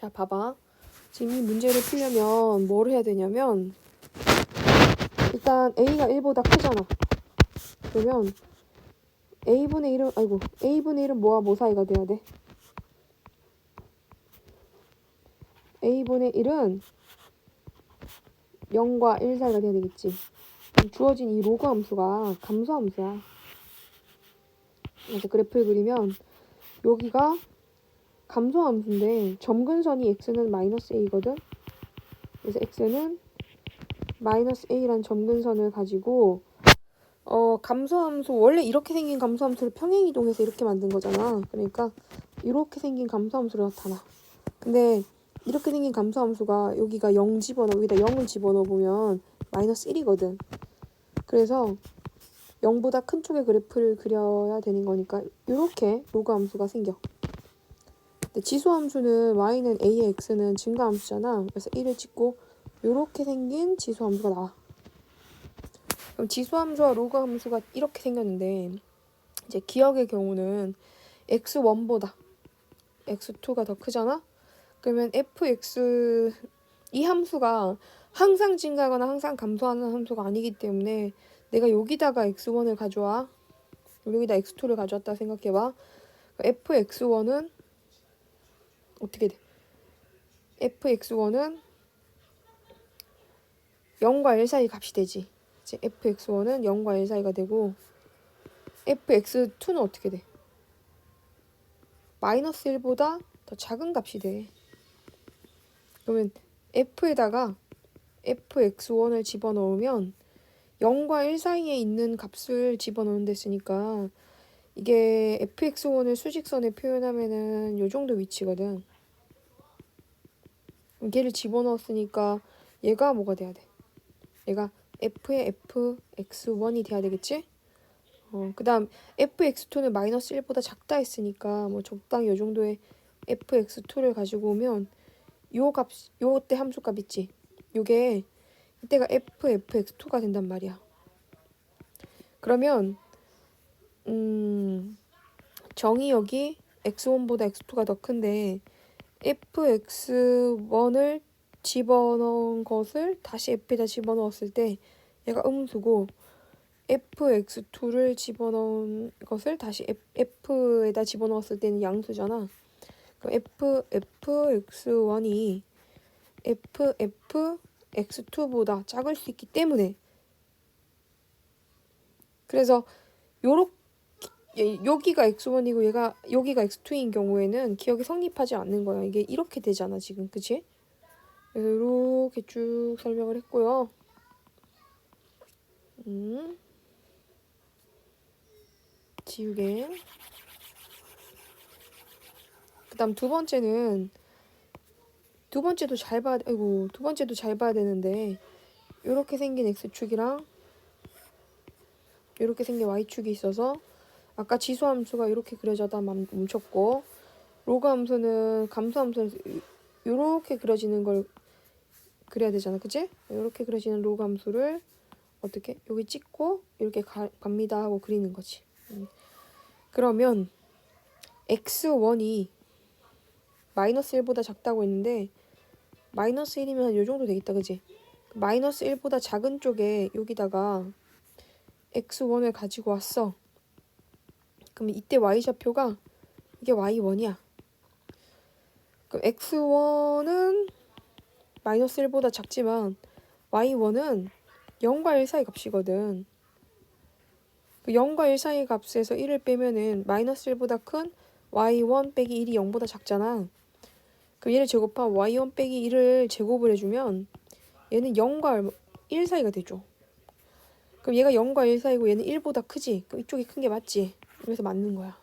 자, 봐봐. 지금 이 문제를 풀려면 뭘 해야 되냐면 일단 a가 1보다 크잖아. 그러면 a분의 1은 아이고 a분의 1은 뭐와 뭐 사이가 돼야 돼? a분의 1은 0과 1 사이가 돼야 되겠지. 주어진 이 로그 함수가 감소 함수야. 그래서 그래프를 그리면 여기가 감소 함수인데 점근선이 x는 마이너스 a거든. 그래서 x는 마이너스 a란 점근선을 가지고 어 감소 함수 원래 이렇게 생긴 감소 함수를 평행 이동해서 이렇게 만든 거잖아. 그러니까 이렇게 생긴 감소 함수로 나타나. 근데 이렇게 생긴 감소 함수가 여기가 0 집어넣어 여기다 0을 집어넣어 보면 마이너스 1이거든. 그래서 0보다 큰 쪽의 그래프를 그려야 되는 거니까 이렇게 로그 함수가 생겨. 근데 지수 함수는 y는 a의 x는 증가 함수잖아. 그래서 1을 찍고 이렇게 생긴 지수 함수가 나와. 그럼 지수 함수와 로그 함수가 이렇게 생겼는데 이제 기억의 경우는 x1보다 x2가 더 크잖아. 그러면 fx 이 함수가 항상 증가하거나 항상 감소하는 함수가 아니기 때문에 내가 여기다가 x1을 가져와 여기다 x2를 가져왔다 생각해봐. fx1은 어떻게 돼? fx1은 0과 1 사이 값이 되지. 이제 fx1은 0과 1 사이가 되고 fx2는 어떻게 돼? 마이너스 1보다 더 작은 값이 돼. 그러면 f에다가 fx1을 집어넣으면 0과 1 사이에 있는 값을 집어넣는 데 쓰니까 이게 fx1을 수직선에 표현하면은 요 정도 위치거든. 얘를 집어넣었으니까 얘가 뭐가 돼야 돼? 얘가 f의 fx1이 돼야 되겠지? 어, 그 다음 fx2는 마이너스 1보다 작다 했으니까 뭐 적당히 요 정도의 fx2를 가지고 오면 요 값, 요때 함수값 있지? 요게 이때가 f, fx2가 된단 말이야. 그러면 음, 정의 여기 x1보다 x2가 더 큰데 fx1을 집어넣은 것을 다시 f에다 집어넣었을 때 얘가 음수고 fx2를 집어넣은 것을 다시 f에다 집어넣었을 때는 양수잖아. 그럼 f, fx1이 f, fx2보다 작을 수 있기 때문에 그래서 요렇게 여기가 x1이고 얘가 여기가 x2인 경우에는 기억이 성립하지 않는 거야. 이게 이렇게 되잖아 지금 그치? 그래서 이렇게 쭉 설명을 했고요. 음. 지우개. 그 다음 두 번째는 두 번째도 잘 봐야 아이고 두 번째도 잘 봐야 되는데 이렇게 생긴 x축이랑 이렇게 생긴 y축이 있어서 아까 지수 함수가 이렇게 그려져다 멈췄고 로그 함수는 감소 함수는 이렇게 그려지는 걸 그려야 되잖아 그치? 이렇게 그려지는 로그 함수를 어떻게 여기 찍고 이렇게 가, 갑니다 하고 그리는 거지 음. 그러면 x1이 마이너스 1보다 작다고 했는데 마이너스 1이면 이 정도 되겠다 그지? 마이너스 1보다 작은 쪽에 여기다가 x1을 가지고 왔어 그럼 이때 y좌표가 이게 y1이야 그럼 x1은 마이너스 1보다 작지만 y1은 0과 1 사이 값이거든. 그 0과 1 사이 값에서 1을 빼면은 마이너스 1보다 큰 y1 빼기 1이 0보다 작잖아. 그럼 얘를 제곱한 y1 빼기 1을 제곱을 해주면 얘는 0과 1 사이가 되죠. 그럼 얘가 0과 1 사이고 얘는 1보다 크지? 그럼 이쪽이 큰 게 맞지? 그래서 맞는 거야.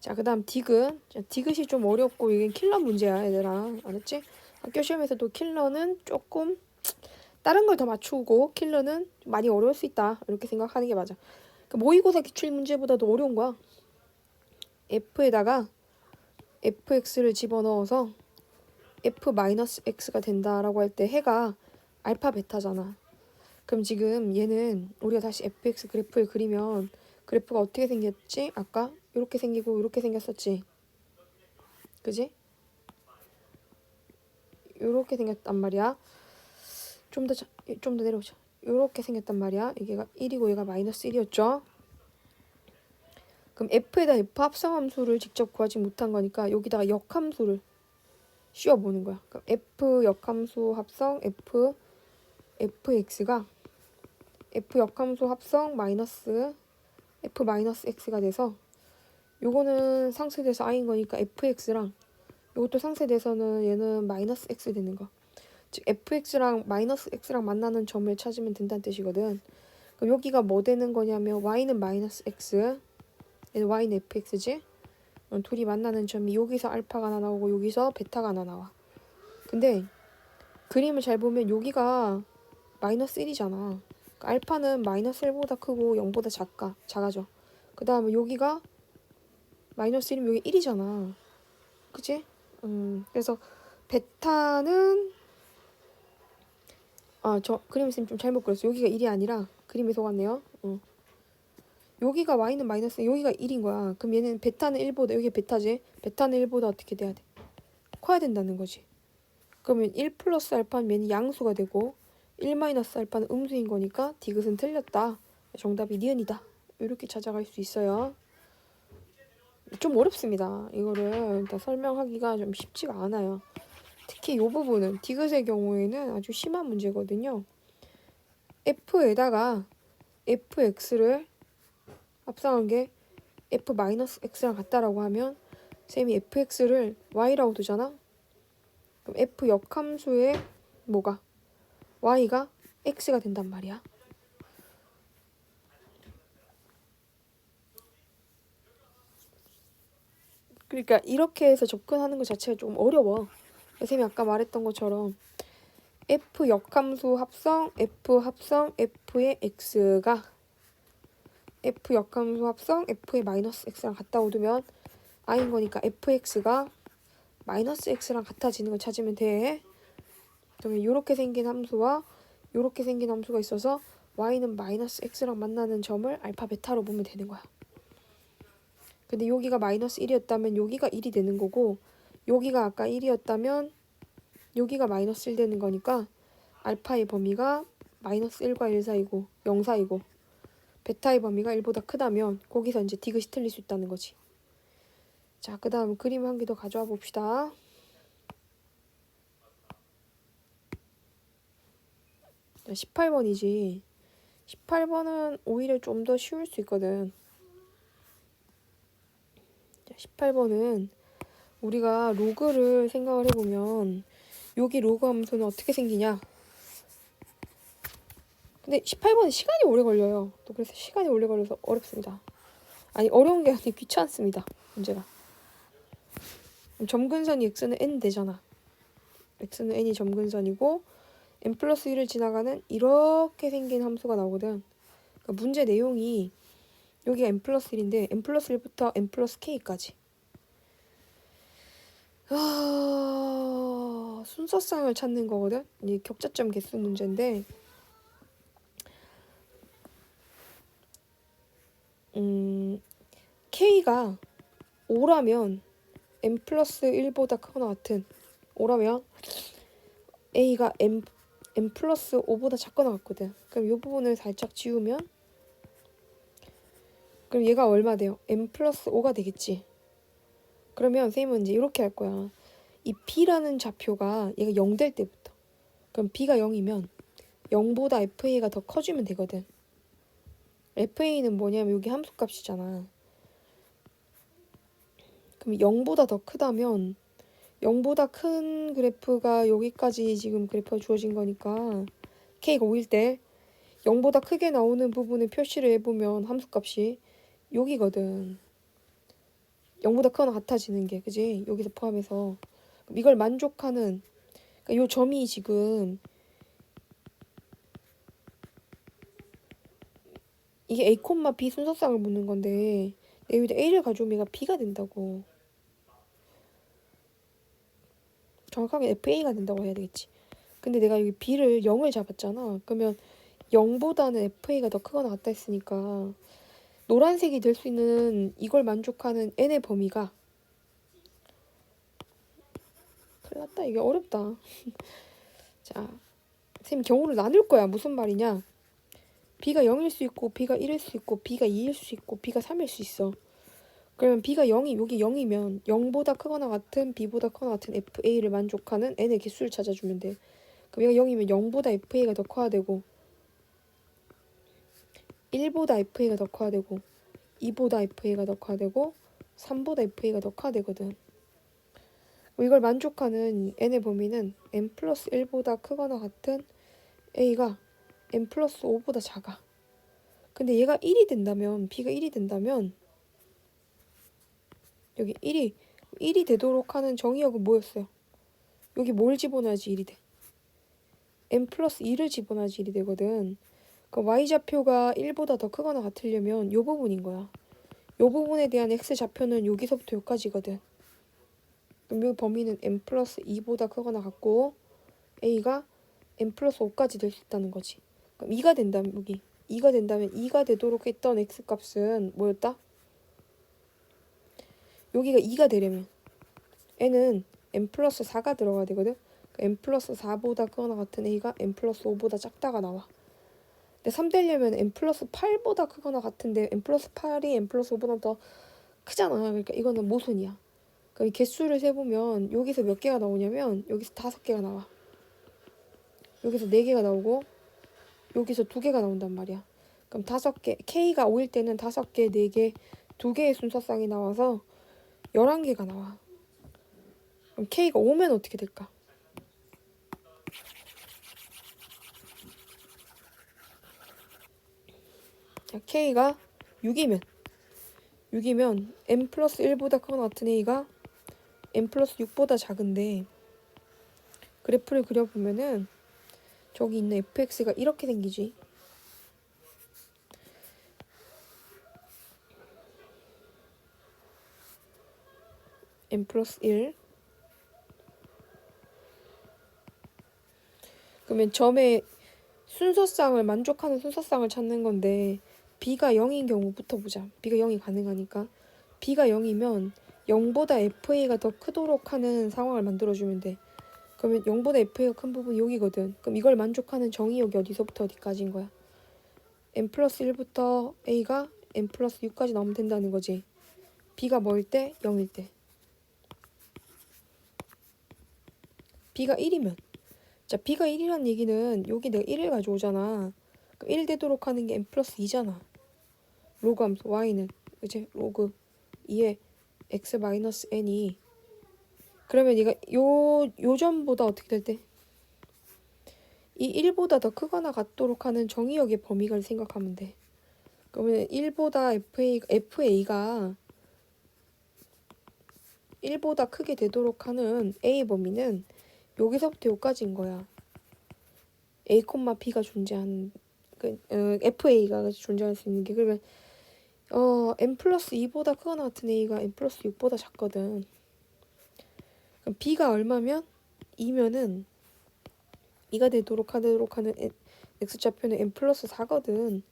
자, 그 다음 디귿. 자, 디귿이 좀 어렵고 이게 킬러 문제야, 얘들아. 알았지? 학교 시험에서도 킬러는 조금 다른 걸 더 맞추고 킬러는 많이 어려울 수 있다. 이렇게 생각하는 게 맞아. 그 모의고사 기출 문제보다 더 어려운 거야. f에다가 fx를 집어넣어서 f-x가 된다라고 할 때 해가 알파 베타잖아. 그럼 지금 얘는 우리가 다시 fx 그래프를 그리면 그래프가 어떻게 생겼지? 아까 이렇게 생기고 이렇게 생겼었지. 그지? 요렇게 생겼단 말이야. 좀 더 좀 더 내려오자. 요렇게 생겼단 말이야. 이게가 1이고 얘가 마이너스 1이었죠. 그럼 f에다 f 합성함수를 직접 구하지 못한 거니까 여기다가 역함수를 씌워보는 거야. 그럼 f 역함수 합성 f fx가 f 역함수 합성 마이너스 f 마이너스 x가 돼서 요거는 상쇄돼서 i인 거니까 fx랑 요것도 상쇄돼서는 얘는 마이너스 x 되는 거. 즉 fx랑 마이너스 x랑 만나는 점을 찾으면 된다는 뜻이거든. 그럼 여기가 뭐 되는 거냐면 y는 마이너스 x, 얘는 y는 fx지. 둘이 만나는 점이 여기서 알파가 하나 나오고 여기서 베타가 하나 나와. 근데 그림을 잘 보면 여기가 마이너스 1이잖아. 알파는 마이너스 1보다 크고 0보다 작가, 작아져. 그 다음에 여기가 마이너스 1이면 여기 1이잖아. 그치? 음, 그래서 베타는 아, 저 그림 쌤 좀 잘못 그렸어. 여기가 1이 아니라 그림이 속았네요. 어. 여기가 y는 마이너스 여기가 1인 거야. 그럼 얘는 베타는 1보다 여기 베타지. 베타는 1보다 어떻게 돼야 돼? 커야 된다는 거지. 그러면 1 플러스 알파는 얘는 양수가 되고 1 마이너스 알파는 음수인 거니까 디귿은 틀렸다. 정답이 니은이다. 이렇게 찾아갈 수 있어요. 좀 어렵습니다. 이거를 일단 설명하기가 좀 쉽지가 않아요. 특히 이 부분은 디귿의 경우에는 아주 심한 문제거든요. f에다가 fx를 합성한 게 f-x랑 같다라고 하면 쌤이 fx를 y라고 두잖아. 그럼 f 역함수의 뭐가 y가 x가 된단 말이야. 그러니까 이렇게 해서 접근하는 것 자체가 좀 어려워. 쌤이 아까 말했던 것처럼 f 역함수 합성 f 합성 f의 x가 f 역함수 합성 f의 마이너스 x랑 같다 오두면 i인 거니까 fx가 마이너스 x랑 같아지는 걸 찾으면 돼. 그러면 이렇게 생긴 함수와 이렇게 생긴 함수가 있어서 y는 마이너스 x랑 만나는 점을 알파 베타로 보면 되는 거야. 근데 여기가 마이너스 1이었다면 여기가 1이 되는 거고 여기가 아까 1이었다면 여기가 마이너스 1 되는 거니까 알파의 범위가 마이너스 1과 1 사이고 0 사이고 베타의 범위가 1보다 크다면 거기서 이제 디귿이 틀릴 수 있다는 거지. 자, 그 다음 그림 한 개 더 가져와 봅시다. 18번이지. 18번은 오히려 좀 더 쉬울 수 있거든. 자, 18번은 우리가 로그를 생각을 해보면 여기 로그 함수는 어떻게 생기냐? 근데 18번은 시간이 오래 걸려요. 또 그래서 시간이 오래 걸려서 어렵습니다. 아니 어려운 게 아니고 귀찮습니다. 문제가. 점근선이 x는 n 되잖아. x는 n이 점근선이고 n 플러스 1을 지나가는 이렇게 생긴 함수가 나오거든. 그러니까 문제 내용이 여기가 n 플러스 1인데 n 플러스 1부터 n 플러스 k까지. 아, 순서상을 찾는 거거든. 이 격자점 개수 문제인데. 음, k가 5라면 n 플러스 1보다 크거나 같은 5라면 a가 n, n 플러스 5보다 작거나 같거든. 그럼 이 부분을 살짝 지우면 그럼 얘가 얼마 돼요? n 플러스 5가 되겠지. 그러면 선생님은 이제 이렇게 할 거야. 이 b라는 좌표가 얘가 0 될 때부터. 그럼 b가 0이면 0보다 fa가 더 커지면 되거든. fa는 뭐냐면 여기 함수값이잖아. 그럼 0보다 더 크다면 0보다 큰 그래프가 여기까지 지금 크래프가 주어진 거니까 k가 5일 때 0보다 크게 나오는 부분을 표시를 해보면 함수값이 여기거든. 0보다 크거나 같아지는 게 그지? 여기서 포함해서 이걸 만족하는 그러니까 요 점이 지금 이게 a, b 순서상을 묻는 건데 a를 가져오면 b가 된다고 정확하게 fa가 된다고 해야 되겠지 근데 내가 여기 b를 0을 잡았잖아 그러면 0보다는 fa가 더 크거나 같다 했으니까 노란색이 될 수 있는 이걸 만족하는 n의 범위가 큰일 맞다 이게 어렵다. 자, 쌤 경우를 나눌 거야. 무슨 말이냐? b가 0일 수 있고 b가 1일 수 있고 b가 2일 수 있고 b가 3일 수 있어. 그러면 b가 0이 여기 0이면 0보다 크거나 같은 b보다 크거나 같은 fa를 만족하는 n의 개수를 찾아주면 돼. 그럼 얘가 0이면 0보다 fa가 더 커야 되고 1보다 fa가 더 커야 되고 2보다 fa가 더 커야 되고 3보다 fa가 더 커야 되거든. 이걸 만족하는 n의 범위는 n 플러스 1보다 크거나 같은 a가 n 플러스 5보다 작아. 근데 얘가 1이 된다면 b가 1이 된다면 여기 1이 1이 되도록 하는 정의역은 뭐였어요? 여기 뭘 집어넣어야지 1이 돼? n 플러스 2를 집어넣어야지 1이 되거든. 그 y좌표가 1보다 더 크거나 같으려면 이 부분인 거야. 이 부분에 대한 x좌표는 여기서부터 여기까지거든. 그럼 이 범위는 n 플러스 2보다 크거나 같고 a가 n 플러스 5까지 될 수 있다는 거지. 그럼 2가 된다면 여기 2가 된다면 2가 되도록 했던 x 값은 뭐였다? 여기가 2가 되려면 n은 n 플러스 4가 들어가야 되거든. 그 n 플러스 4보다 크거나 같은 a가 n 플러스 5보다 작다가 나와. 근데 3 되려면 n 플러스 8보다 크거나 같은데 n 플러스 8이 n 플러스 5보다 더 크잖아. 그러니까 이거는 모순이야. 그럼 이 개수를 세보면 여기서 몇 개가 나오냐면 여기서 다섯 개가 나와. 여기서 네 개가 나오고 여기서 두 개가 나온단 말이야. 그럼 다섯 개 K가 5일 때는 다섯 개, 네 개, 두 개의 순서쌍이 나와서 11개가 나와. 그럼 K가 5면 어떻게 될까? 자, K가 6이면 6이면 n 플러스 1보다 크거나 같은 a가 n 플러스 6보다 작은데 그래프를 그려보면은 저기 있는 fx가 이렇게 생기지. N 플러스 1 그러면 점의 순서쌍을 만족하는 순서쌍을 찾는 건데 b가 0인 경우부터 보자. b가 0이 가능하니까 b가 0이면 0보다 fa가 더 크도록 하는 상황을 만들어주면 돼. 그러면 0보다 fa가 큰 부분이 여기거든. 그럼 이걸 만족하는 정의역이 어디서부터 어디까지인 거야? n 플러스 1부터 a가 n 플러스 6까지 나오면 된다는 거지. b가 뭐일 때? 0일 때. B가 1이면 자 b가 1이란 얘기는 여기 내가 1을 가져오잖아. 그럼 1 되도록 하는 게 n 플러스 2잖아. 로그 함수 y는 이제 로그 2의 x 마이너스 n이 그러면 얘가 요 요점보다 어떻게 될 때? 이 1보다 더 크거나 같도록 하는 정의역의 범위를 생각하면 돼. 그러면 1보다 FA, FA가 1보다 크게 되도록 하는 A 범위는 여기서부터 여기까지인 거야. A, B가 존재하는 그 어, FA가 존재할 수 있는 게 그러면 어 n 플러스 2보다 크거나 같은 a가 n 플러스 6보다 작거든. 그럼 b가 얼마면 2면은 2가 되도록 하도록 하는 x좌표는 n 플러스 4거든.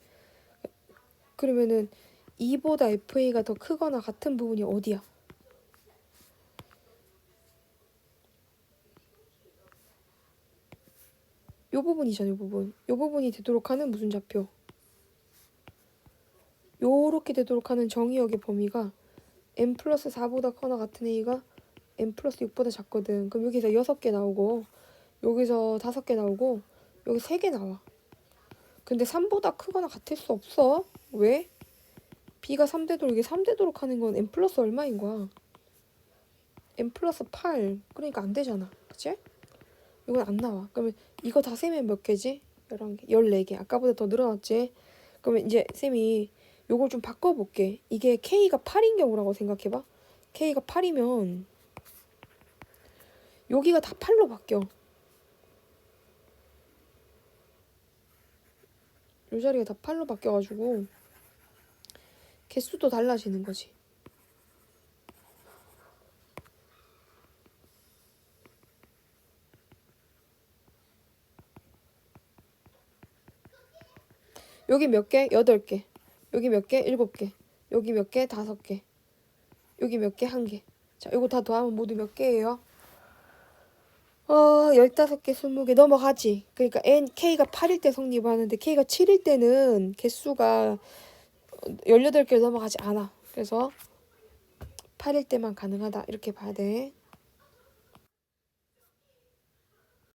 그러면은 2보다 fa가 더 크거나 같은 부분이 어디야? 요 부분이잖아, 요 부분. 요 부분이 되도록 하는 무슨 좌표? 요렇게 되도록 하는 정의역의 범위가 n 플러스 4보다 커나 같은 a가 n 플러스 6보다 작거든. 그럼 여기서 6개 나오고 여기서 5개 나오고 여기 3개 나와. 근데 3보다 크거나 같을 수 없어. 왜? b가 3되도록 이게 3되도록 하는 건 n 플러스 얼마인 거야? n 플러스 8. 그러니까 안 되잖아. 그치? 이건 안 나와. 그러면 이거 다 세면 몇 개지? 11개, 14개. 아까보다 더 늘어났지? 그러면 이제 쌤이 요걸 좀 바꿔볼게. 이게 K가 8인 경우라고 생각해봐. K가 8이면 여기가 다 8로 바뀌어. 요 자리가 다 8로 바뀌어가지고 개수도 달라지는 거지. 여기 몇 개? 여덟 개. 여기 몇 개? 일곱 개. 여기 몇 개? 다섯 개. 여기 몇 개? 한 개. 자, 이거 다 더하면 모두 몇 개예요? 어, 15개, 20개 넘어가지. 그러니까 N, K가 8일 때 성립하는데 K가 7일 때는 개수가 18개 넘어가지 않아. 그래서 8일 때만 가능하다. 이렇게 봐야 돼.